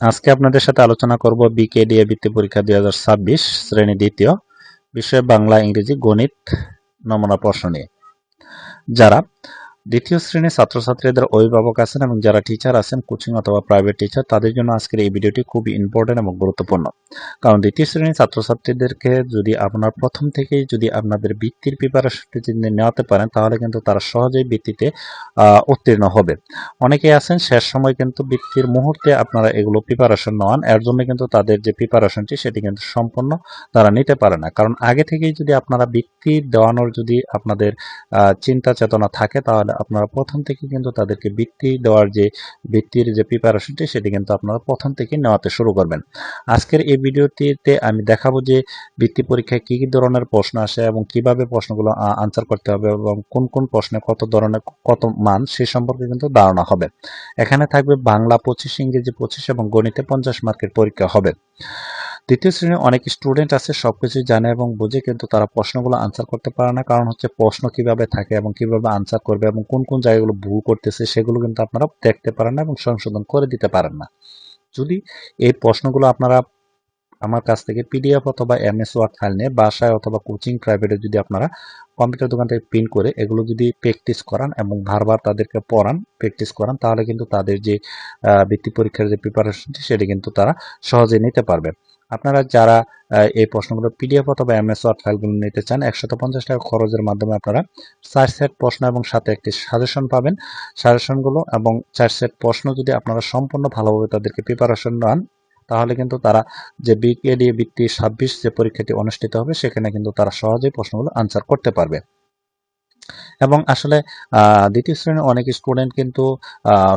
আজকে আপনাদের সাথে আলোচনা করব বিকেডিএ বৃত্তি পরীক্ষা দুই হাজার ছাব্বিশ শ্রেণি দ্বিতীয় বিষয় বাংলা, ইংরেজি, গণিত নমুনা প্রশ্ন নিয়ে। যারা দ্বিতীয় শ্রেণির ছাত্রছাত্রীদের অভিভাবক আছেন এবং যারা টিচার আছেন কোচিং অথবা প্রাইভেট টিচার তাদের জন্য আজকের এই ভিডিওটি খুবই ইম্পর্টেন্ট এবং গুরুত্বপূর্ণ। কারণ দ্বিতীয় শ্রেণির ছাত্রছাত্রীদেরকে যদি আপনার প্রথম থেকেই যদি আপনাদের বৃত্তির প্রিপারেশনটি যদি নেওয়াতে পারেন, তাহলে কিন্তু তারা সহজেই বৃত্তিতে উত্তীর্ণ হবে। অনেকেই আছেন, শেষ সময় কিন্তু বৃত্তির মুহূর্তে আপনারা এগুলো প্রিপারেশন নেওয়ান। এর জন্য কিন্তু তাদের যে প্রিপারেশনটি সেটি কিন্তু সম্পূর্ণ তারা নিতে পারে না। কারণ আগে থেকেই যদি আপনারা বৃত্তি দেওয়ানোর যদি আপনাদের চিন্তা চেতনা থাকে, তাহলে আপনারা প্রথম থেকে কিন্তু তাদেরকে বৃত্তি দেওয়ার যে বৃত্তির যে প্রিপারেশনটি সেটি কিন্তু আপনারা প্রথম থেকে নেওয়াতে শুরু করবেন। আজকের এই ভিডিওটিতে আমি দেখাবো যে বৃত্তি পরীক্ষায় কি কি ধরনের প্রশ্ন আসে এবং কীভাবে প্রশ্নগুলো আনসার করতে হবে এবং কোন কোন প্রশ্নে কত ধরনের, কত মান, সে সম্পর্কে কিন্তু ধারণা হবে। এখানে থাকবে বাংলা পঁচিশ ইংরেজি পঁচিশ এবং গণিতে পঞ্চাশ মার্কের পরীক্ষা হবে। দ্বিতীয় শ্রেণির অনেক স্টুডেন্ট আছে সব কিছুই জানে এবং বোঝে, কিন্তু তারা প্রশ্নগুলো আনসার করতে পারে না। কারণ হচ্ছে প্রশ্ন কীভাবে থাকে এবং কীভাবে আনসার করবে এবং কোন কোন জায়গাগুলো ভুল করতেছে, সেগুলো কিন্তু আপনারা দেখতে পারেন না এবং সংশোধন করে দিতে পারেন না। যদি এই প্রশ্নগুলো আপনারা আমার কাছ থেকে পিডিএফ অথবা এমএস ওয়ার্ড ফাইল নিয়ে বাসায় অথবা কোচিং প্রাইভেটে যদি আপনারা কম্পিউটার দোকান থেকে প্রিন্ট করে এগুলো যদি প্র্যাকটিস করান এবং বারবার তাদেরকে পড়ান প্র্যাকটিস করান, তাহলে কিন্তু তাদের যে বৃত্তি পরীক্ষার যে প্রিপারেশনটি সেটি কিন্তু তারা সহজে নিতে পারবে। আপনারা যারা এই প্রশ্নগুলো পিডিএফ অথবা এমএস ওয়ার্ড ফাইলগুলো নিতে চান, একশত পঞ্চাশ টাকা খরচের মাধ্যমে আপনারা চার সেট প্রশ্ন এবং সাথে একটি সাজেশন পাবেন। সাজেশনগুলো এবং চার সেট প্রশ্ন যদি আপনারা সম্পূর্ণ ভালোভাবে তাদেরকে প্রিপারেশন নেন তাহলে কিন্তু তারা যে বিকেডি বৃত্তি ছাব্বিশ যে পরীক্ষাটি অনুষ্ঠিত হবে, সেখানে কিন্তু তারা সহজেই প্রশ্নগুলো আনসার করতে পারবে। এবং আসলে দ্বিতীয় শ্রেণির অনেক স্টুডেন্ট কিন্তু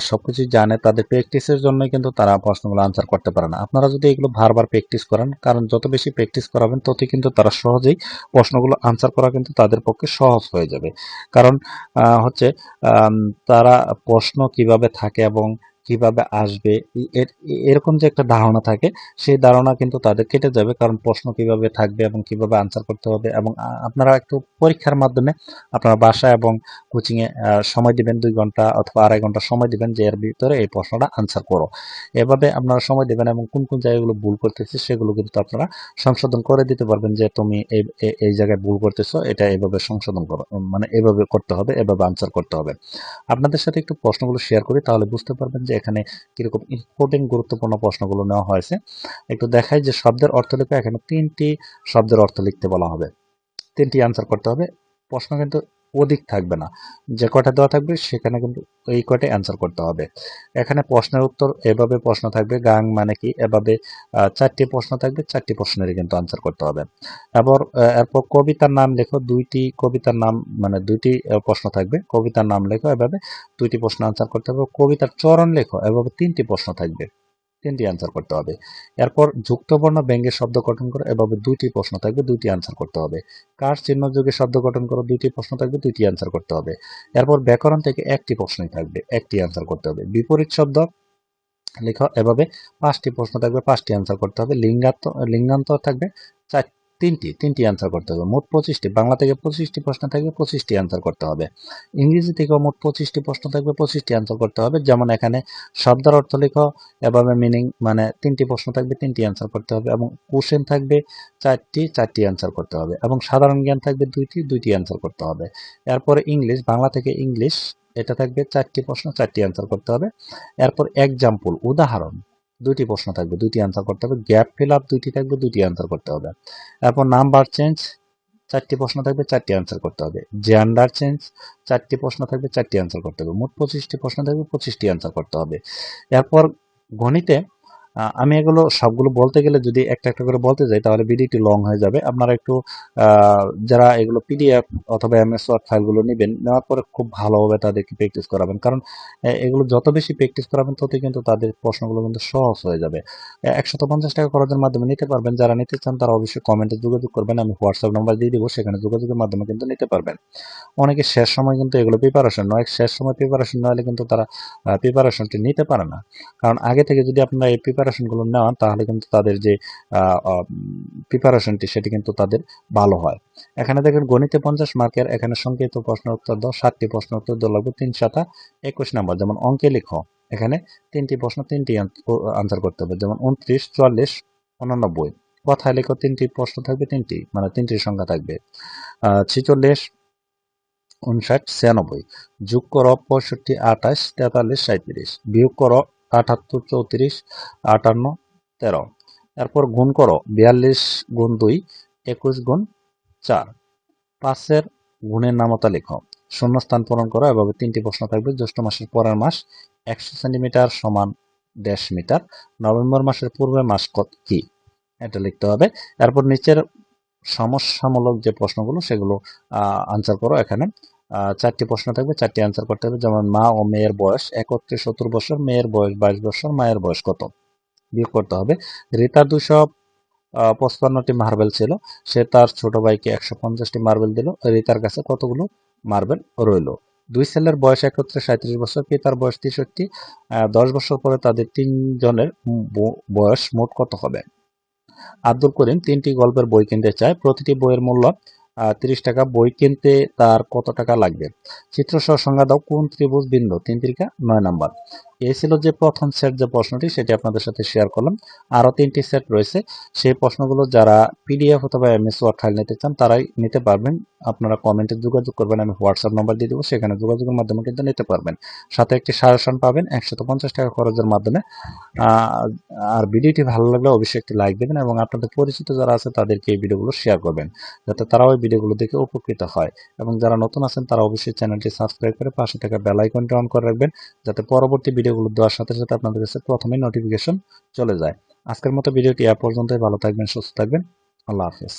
সবকিছু জানে, তাদের প্র্যাকটিসের জন্যই কিন্তু তারা প্রশ্নগুলো আনসার করতে পারে না। আপনারা যদি এগুলো বারবার প্র্যাকটিস করেন, কারণ যত বেশি প্র্যাকটিস করাবেন, ততই কিন্তু তারা সহজেই প্রশ্নগুলো আনসার করা কিন্তু তাদের পক্ষে সহজ হয়ে যাবে। কারণ হচ্ছে তারা প্রশ্ন কীভাবে থাকে এবং কীভাবে আসবে? এর- এরকম যে একটা ধারণা থাকে, সেই ধারণা কিন্তু তাদের কেটে যাবে। কারণ প্রশ্ন কীভাবে থাকবে এবং কীভাবে আনসার করতে হবে এবং আপনারা একটু পরীক্ষার মাধ্যমে আপনার বাসা এবং কোচিং এ সময় দিবেন দুই ঘণ্টা অথবা আড়াই ঘণ্টা সময় দিবেন যে এর ভিতরে এই প্রশ্নটা আনসার করো। এভাবে আপনারা সময় দিবেন এবং কোন কোন জায়গাগুলো ভুল করতেছে সেগুলো কিন্তু আপনারা সংশোধন করে দিতে পারবেন যে তুমি এই- এই জায়গায় ভুল করতেছো, এটা এভাবে সংশোধন করো। মানে এভাবে করতে হবে, এভাবে আনসার করতে হবে। আপনাদের সাথে একটু প্রশ্নগুলো শেয়ার করি, তাহলে বুঝতে পারবেন যে এখানে কীরকম ইম্পর্টেন্ট গুরুত্বপূর্ণ প্রশ্নগুলো নেওয়া হয়েছে। একটু দেখায় যে শব্দের অর্থ লেখা এখানে তিনটি শব্দের অর্থ লিখতে বলা হবে। তিনটি আনসার করতে হবে। প্রশ্ন কিন্তু অধিক থাকবে না। যে কটা দেওয়া থাকবে সেখানে কিন্তু এই কটাই অ্যান্সার করতে হবে। এখানে প্রশ্নের উত্তর এভাবে প্রশ্ন থাকবে, গাং মানে কি? এভাবে চারটি প্রশ্ন থাকবে, চারটি প্রশ্নেরই কিন্তু অ্যান্সার করতে হবে। এরপর এরপর কবিতার নাম লেখো, দুইটি কবিতার নাম মানে দুইটি প্রশ্ন থাকবে। কবিতার নাম লেখো, এভাবে দুইটি প্রশ্ন আনসার করতে হবে। কবিতার চরণ লেখো, এভাবে তিনটি প্রশ্ন থাকবে। তিনটি আনসার করতে হবে। এরপর যুক্তবর্ণ ব্যঙ্গের শব্দ গঠন করো, এভাবে দুইটি প্রশ্ন থাকবে, দুইটি আনসার করতে হবে। কার চিহ্ন যোগে শব্দ গঠন করো, দুইটি প্রশ্ন থাকবে, দুইটি আনসার করতে হবে। এরপর ব্যাকরণ থেকে একটি প্রশ্নই থাকবে, একটি আনসার করতে হবে। বিপরীত শব্দ লেখো, এভাবে পাঁচটি প্রশ্ন থাকবে, পাঁচটি আনসার করতে হবে। লিঙ্গাত্ম, লিঙ্গান্তর থাকবে চার তিনটি তিনটি অ্যান্সার করতে হবে। মোট পঁচিশটি, বাংলা থেকে পঁচিশটি প্রশ্ন থাকবে, পঁচিশটি অ্যান্সার করতে হবে। ইংরেজি থেকেও মোট পঁচিশটি প্রশ্ন থাকবে, পঁচিশটি অ্যান্সার করতে হবে। যেমন এখানে শব্দের অর্থ লেখো এভাবে মিনিং মানে তিনটি প্রশ্ন থাকবে, তিনটি অ্যান্সার করতে হবে এবং কোশ্চেন থাকবে চারটি চারটি অ্যান্সার করতে হবে এবং সাধারণ জ্ঞান থাকবে দুইটি দুইটি অ্যান্সার করতে হবে। এরপরে ইংলিশ, বাংলা থেকে ইংলিশ, এটা থাকবে চারটি প্রশ্ন, চারটি অ্যান্সার করতে হবে। এরপর এক্সাম্পল উদাহরণ। দুইটি প্রশ্ন থাকবে, দুইটি আনসার করতে হবে গ্যাপ ফিল আপ দুইটি থাকবে, দুইটি আনসার করতে হবে। এরপর নাম্বার চেঞ্জ চারটি প্রশ্ন থাকবে, চারটি আনসার করতে হবে। জেন্ডার চেঞ্জ চারটি প্রশ্ন থাকবে, চারটি আনসার করতে হবে। মোট পঁচিশটি প্রশ্ন থাকবে, পঁচিশটি আনসার করতে হবে। এরপর গণিতে আমি এগুলো সবগুলো বলতে গেলে যদি একটা একটা করে বলতে যাই, তাহলে ভিডিওটি লং হয়ে যাবে। আপনারা একটু যারা এগুলো পিডিএফ অথবা এমএস ওয়ার্ড ফাইলগুলো নেবেন, নেওয়ার পরে খুব ভালোভাবে তাদেরকে প্র্যাকটিস করাবেন। কারণ এগুলো যত বেশি প্র্যাকটিস করাবেন, ততই কিন্তু তাদের প্রশ্নগুলো কিন্তু সহজ হয়ে যাবে। একশত পঞ্চাশ টাকা খরচের মাধ্যমে নিতে পারবেন। যারা নিতে চান, তারা অবশ্যই কমেন্টে যোগাযোগ করবেন। আমি হোয়াটসঅ্যাপ নাম্বার দিয়ে দিব, সেখানে যোগাযোগের মাধ্যমে কিন্তু নিতে পারবেন। অনেকে শেষ সময় কিন্তু এগুলো প্রিপারেশন নয়। শেষ সময় প্রিপারেশন নইলে কিন্তু তারা প্রিপারেশনটি নিতে পারে না। কারণ আগে থেকে যদি আপনারা এই প্রিপারেশনগুলো নেওয়ান তাহলে কিন্তু তাদের যে প্রিপারেশনটি সেটি কিন্তু তাদের ভালো হয়। এখানে দেখেন গণিতে পঞ্চাশ মার্কের, এখানে সংক্ষিপ্ত প্রশ্ন উত্তর দাও সাতটি প্রশ্ন উত্তর দেওয়া লাগবে, তিন সাতা একুশ নাম্বার। যেমন অঙ্কে লিখো, এখানে তিনটি প্রশ্ন, তিনটি আনসার করতে হবে। যেমন উনত্রিশ, চুয়াল্লিশ, উনানব্বই, কথায় লেখো তিনটি প্রশ্ন থাকবে, তিনটি মানে তিনটি সংখ্যা থাকবে। ছিচল্লিশ, উনষাট, ছিয়ানব্বই, যোগ করো পঁয়ষট্টি, আঠাশ, তেতাল্লিশ সাঁত্রিশ বিয়োগ করো আটাত্তর, চৌত্রিশ, আটান্ন, তেরো। এরপর গুণ করো, বিয়াল্লিশ গুণ দুই, একুশ গুণ চার। পাঁচের গুণের নামতা লেখো। শূন্যস্থান পূরণ করো, এভাবে তিনটি প্রশ্ন থাকবে। জ্যৈষ্ঠ মাসের পরের মাস একশো সেন্টিমিটার সমান দেড় মিটার নভেম্বর মাসের পূর্বের মাস কত কি? এটা লিখতে হবে। এরপর নিচের সমস্যামূলক যে প্রশ্নগুলো, সেগুলো আনসার করো এখানে। চারটি প্রশ্ন থাকবে, চারটি অ্যান্সার করতে হবে। যেমন, মা ও মেয়ের বয়স একত্রে সত্তর বছর, মেয়ের বয়স বাইশ বছর, মায়ের বয়স কত? বিয়োগ করতে হবে। রিতার দুশো পঁচপান্নটি মার্বেল ছিল, সে তার ছোট ভাইকে একশো পঞ্চাশটি মার্বেল দিল, রিতার কাছে কতগুলো মার্বেল রইল? দুই ছেলের বয়স একত্রে সাঁত্রিশ বছর, পিতার বয়স তেষট্টি দশ বছর পরে তাদের তিনজনের বয়স মোট কত হবে? আব্দুল করিম তিনটি গল্পের বই কিনতে চায়, প্রতিটি বইয়ের মূল্য তিরিশ টাকা বই কিনতে তার কত টাকা লাগবে? চিত্রসহ সংজ্ঞা দাও, কোন ত্রিভুজ বিন্দু তিন তিরিকা, নয় নাম্বার। এই ছিল যে প্রথম সেট যে প্রশ্নটি, সেটি আপনাদের সাথে শেয়ার করলাম। আরও তিনটি সেট রয়েছে। সেই প্রশ্নগুলো যারা পিডিএফ অথবা এমএস ওয়ার্ড ফাইল নিতে চান, তারাই নিতে পারবেন। আপনারা কমেন্টে যোগাযোগ করবেন, আমি হোয়াটসঅ্যাপ নাম্বার দিয়ে দেবো, সেখানে যোগাযোগের মাধ্যমে কিন্তু নিতে পারবেন। সাথে একটি সাজেশন পাবেন একশত পঞ্চাশ টাকা খরচের মাধ্যমে। আর ভিডিওটি ভালো লাগলে অবশ্যই একটি লাইক দেবেন এবং আপনাদের পরিচিত যারা আছে, তাদেরকে এই ভিডিওগুলো শেয়ার করবেন, যাতে তারাও এই ভিডিওগুলো দেখে উপকৃত হয়। এবং যারা নতুন আছেন, তারা অবশ্যই চ্যানেলটি সাবস্ক্রাইব করে পাশে থাকা বেল আইকনটি অন করে রাখবেন, যাতে পরবর্তী ভিডিওগুলো দেওয়ার সাথে সাথে আপনাদের কাছে প্রথমে নোটিফিকেশন চলে যায়। আজকের মতো ভিডিওটি এ পর্যন্তই। ভালো থাকবেন, সুস্থ থাকবেন। আল্লাহ হাফেজ।